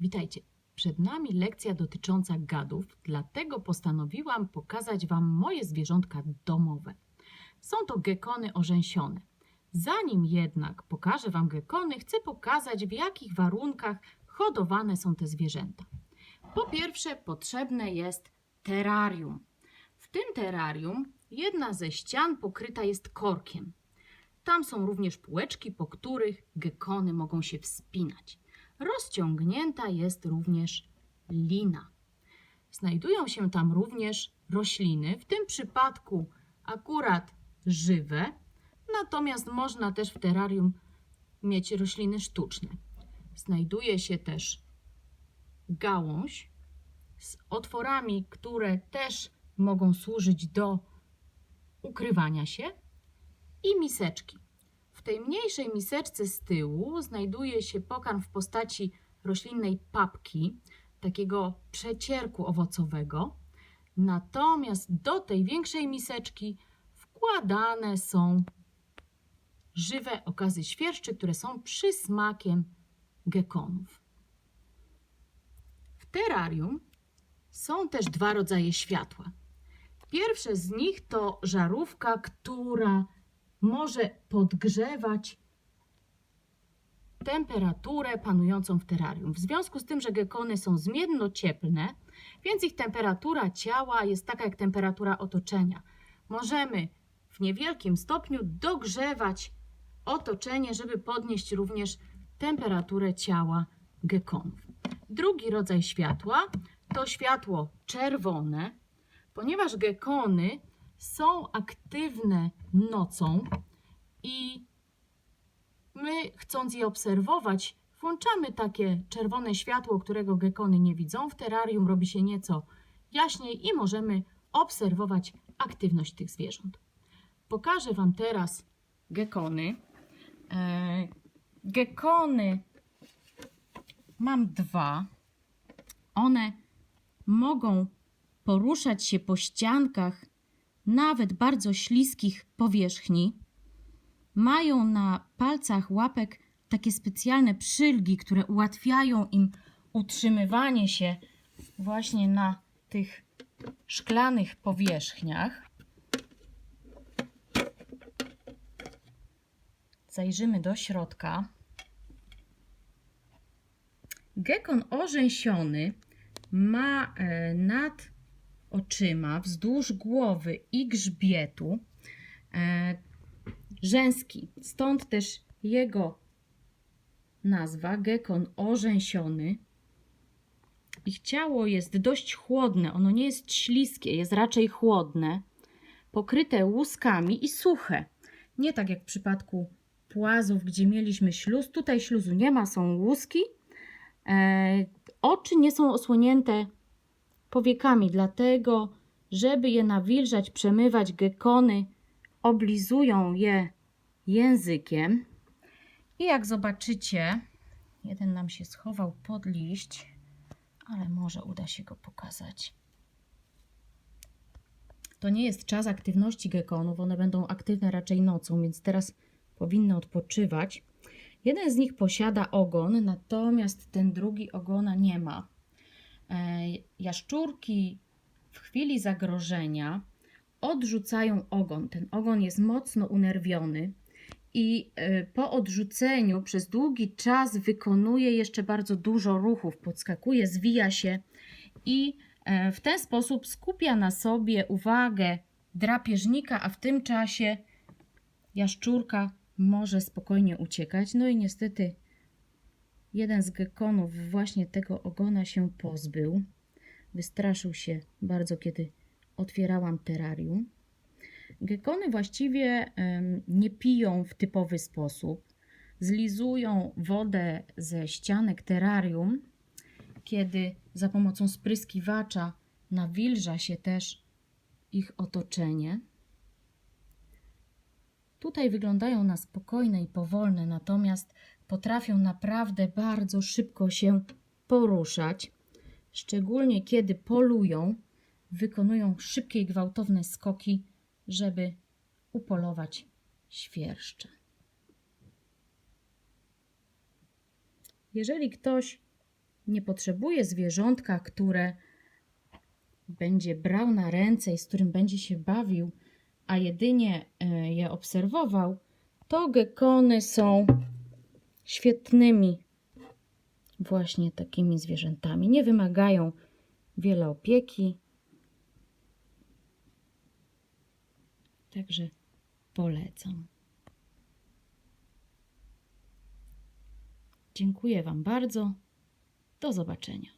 Witajcie. Przed nami lekcja dotycząca gadów, dlatego postanowiłam pokazać Wam moje zwierzątka domowe. Są to gekony orzęsione. Zanim jednak pokażę Wam gekony, chcę pokazać, w jakich warunkach hodowane są te zwierzęta. Po pierwsze, potrzebne jest terrarium. W tym terrarium jedna ze ścian pokryta jest korkiem. Tam są również półeczki, po których gekony mogą się wspinać. Rozciągnięta jest również lina. Znajdują się tam również rośliny, w tym przypadku akurat żywe, natomiast można też w terrarium mieć rośliny sztuczne. Znajduje się też gałąź z otworami, które też mogą służyć do ukrywania się i miseczki. Tej mniejszej miseczce z tyłu znajduje się pokarm w postaci roślinnej papki, takiego przecierku owocowego. Natomiast do tej większej miseczki wkładane są żywe okazy świerszczy, które są przysmakiem gekonów. W terrarium są też dwa rodzaje światła. Pierwsze z nich to żarówka, która może podgrzewać temperaturę panującą w terrarium. W związku z tym, że gekony są zmiennocieplne, więc ich temperatura ciała jest taka jak temperatura otoczenia. Możemy w niewielkim stopniu dogrzewać otoczenie, żeby podnieść również temperaturę ciała gekonów. Drugi rodzaj światła to światło czerwone, ponieważ gekony są aktywne nocą i my, chcąc je obserwować, włączamy takie czerwone światło, którego gekony nie widzą. W terrarium robi się nieco jaśniej i możemy obserwować aktywność tych zwierząt. Pokażę Wam teraz gekony. E, gekony mam dwa. One mogą poruszać się po ściankach nawet bardzo śliskich powierzchni. Mają na palcach łapek takie specjalne przylgi, które ułatwiają im utrzymywanie się właśnie na tych szklanych powierzchniach. Zajrzymy do środka. Gekon orzęsiony ma e, nad oczyma wzdłuż głowy i grzbietu e, rzęski. Stąd też jego nazwa gekon orzęsiony. Ich ciało jest dość chłodne, ono nie jest śliskie, jest raczej chłodne, pokryte łuskami i suche. Nie tak jak w przypadku płazów, gdzie mieliśmy śluz. Tutaj śluzu nie ma, są łuski. E, oczy nie są osłonięte powiekami, dlatego, żeby je nawilżać, przemywać, gekony oblizują je językiem. I jak zobaczycie, jeden nam się schował pod liść, ale może uda się go pokazać. To nie jest czas aktywności gekonów, one będą aktywne raczej nocą, więc teraz powinny odpoczywać. Jeden z nich posiada ogon, natomiast ten drugi ogona nie ma. Jaszczurki w chwili zagrożenia odrzucają ogon. Ten ogon jest mocno unerwiony i e, po odrzuceniu przez długi czas wykonuje jeszcze bardzo dużo ruchów, podskakuje, zwija się i e, w ten sposób skupia na sobie uwagę drapieżnika, a w tym czasie jaszczurka może spokojnie uciekać. No i niestety jeden z gekonów właśnie tego ogona się pozbył. Wystraszył się bardzo, kiedy otwierałam terrarium. Gekony właściwie nie piją w typowy sposób. Zlizują wodę ze ścianek terrarium, kiedy za pomocą spryskiwacza nawilża się też ich otoczenie. Tutaj wyglądają na spokojne i powolne, natomiast potrafią naprawdę bardzo szybko się poruszać, szczególnie kiedy polują, wykonują szybkie i gwałtowne skoki, żeby upolować świerszcze. Jeżeli ktoś nie potrzebuję zwierzątka, które będzie brał na ręce i z którym będzie się bawił, a jedynie e, je obserwował, to gekony są świetnymi właśnie takimi zwierzętami. Nie wymagają wiele opieki. Także polecam. Dziękuję Wam bardzo. Do zobaczenia.